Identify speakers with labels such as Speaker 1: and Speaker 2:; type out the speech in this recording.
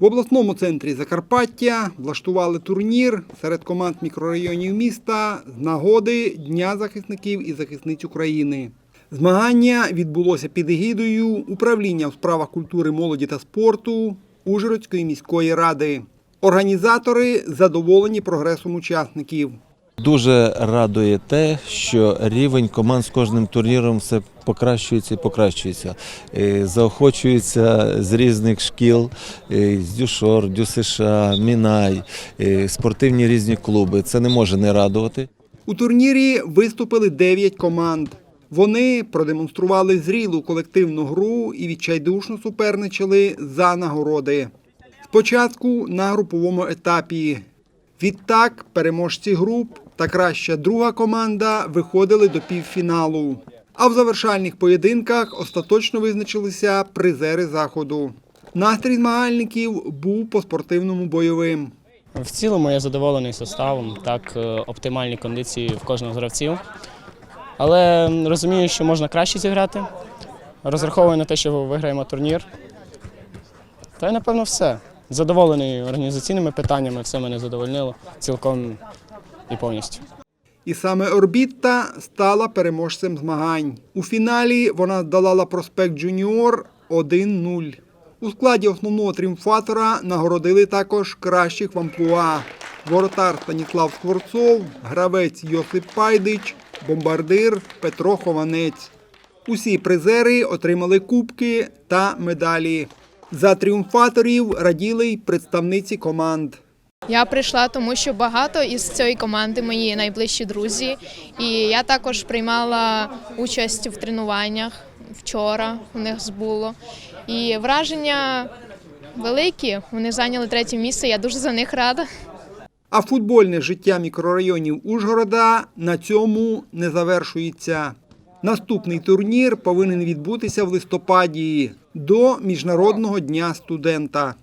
Speaker 1: В обласному центрі Закарпаття влаштували турнір серед команд мікрорайонів міста з нагоди Дня захисників і захисниць України. Змагання відбулося під егідою управління у справах культури, молоді та спорту Ужгородської міської ради. Організатори задоволені прогресом учасників.
Speaker 2: Дуже радує те, що рівень команд з кожним турніром все покращується і покращується. Е, Заохочуються з різних шкіл, е, з Дюшор, ДЮСШ, Мінай, е, спортивні різні клуби. Це не може не радувати.
Speaker 1: У турнірі виступили 9 команд. Вони продемонстрували зрілу колективну гру і відчайдушно суперничали за нагороди. Спочатку на груповому етапі. Відтак переможці груп та краща друга команда виходили до півфіналу. А в завершальних поєдинках остаточно визначилися призери заходу. Настрій змагальників був по-спортивному бойовим.
Speaker 3: В цілому я задоволений составом, так е, оптимальні кондиції в кожного гравців. Але розумію, що можна краще зіграти. Розраховую на те, що виграємо турнір. Та й напевно все. Задоволений організаційними питаннями, все мене задовольнило цілком і повністю.
Speaker 1: І саме Орбітта стала переможцем змагань. У фіналі вона здолала проспект Джуніор 1-0. У складі основного тріумфатора нагородили також кращих в амплуа. Воротар Станіслав Скворцов, гравець Йосип Пайдич, бомбардир Петро Хованець. Усі призери отримали кубки та медалі. За тріумфаторів раділи й представниці команд.
Speaker 4: Я прийшла, тому що багато із цієї команди мої найближчі друзі. І я також приймала участь в тренуваннях вчора. У них було. І враження великі. Вони зайняли третє місце. Я дуже за них рада.
Speaker 1: А футбольне життя мікрорайонів Ужгорода на цьому не завершується. Наступний турнір повинен відбутися в листопаді до Міжнародного дня студента.